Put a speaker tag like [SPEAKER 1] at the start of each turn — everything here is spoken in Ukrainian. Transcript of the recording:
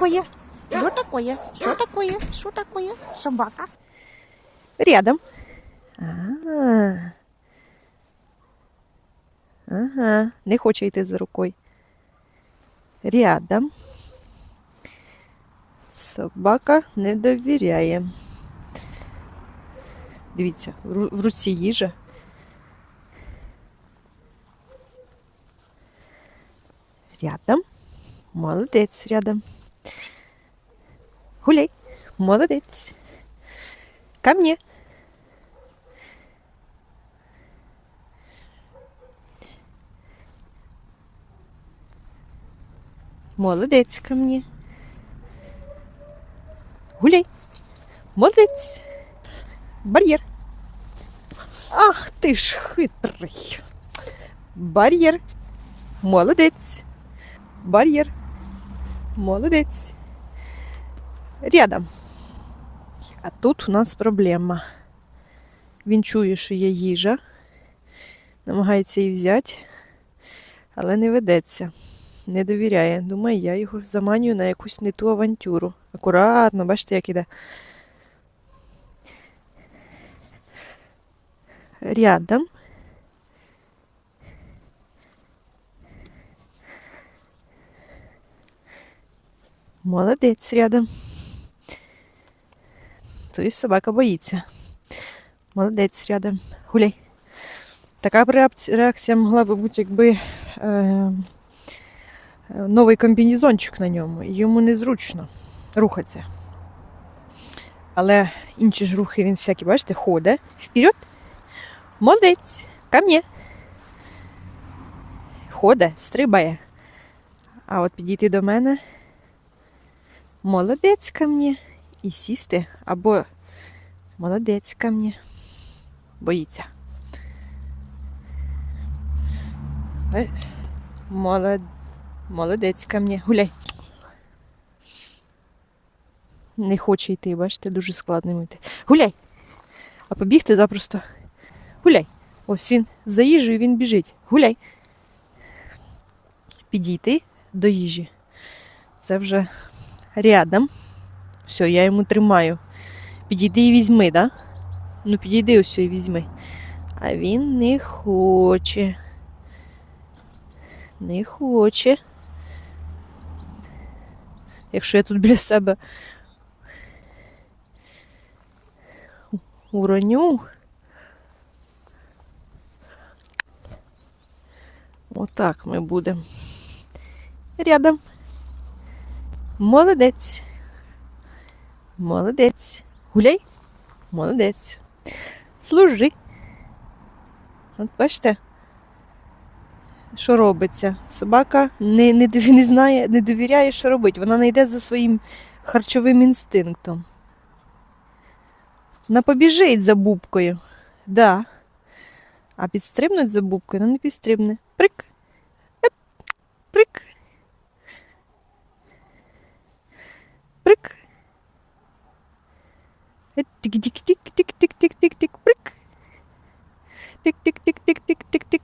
[SPEAKER 1] такое? Что такое? Что такое? Что такое? Собака. Рядом. А. Ага, не хоче йти за рукою. Рядом. Собака не довіряє. Дивіться, в руці їжа. Рядом. Молодець рядом. Гуляй. Молодець. Ко мне. Молодець ко мне. Гуляй. Молодець. Бар'єр. Ах ти ж хитрий. Бар'єр. Молодець. Бар'єр. Молодець. Рядом. А тут у нас проблема. Він чує, що є їжа, намагається її взяти, але не ведеться, не довіряє. Думає, я його заманюю на якусь не ту авантюру. Акуратно, бачите, як іде. Рядом. Молодець рядом. Тобто собака боїться. Молодець рядом. Гуляй. Така реакція могла би бути, якби е, е, новий комбінезончик на ньому. Йому незручно рухатися. Але інші ж рухи він всякі, бачите, ходить. Вперед. Молодець. Ко мне. Ходить, стрибає. А от підійти до мене. Молодець ко мне. І сісти або молодець ко мне. Боїться. Е, Молод... Молодець ко мне. Гуляй. Не хоче йти, бачите, дуже складно йти. Гуляй. А побігти запросто. Гуляй. Ось він за їжею він біжить. Гуляй. Підійти до їжі. Це вже рядом. Все, я йому тримаю. Підійди і візьми, да? Ну, підійди ось і візьми. А він не хоче. Не хоче. Якщо я тут біля себе уроню. Отак ми будемо. Рядом. Молодець. Молодець. Гуляй. Молодець. Служи. От бачите, що робиться. Собака не, не, не знає, не довіряє, що робить. Вона не йде за своїм харчовим інстинктом. Вона побіжить за бубкою. Да. А підстрибнуть за бубкою, вона не підстрибне. Прик. Dik dik dik dik dik dik dik dik dik dik dik dik dik dik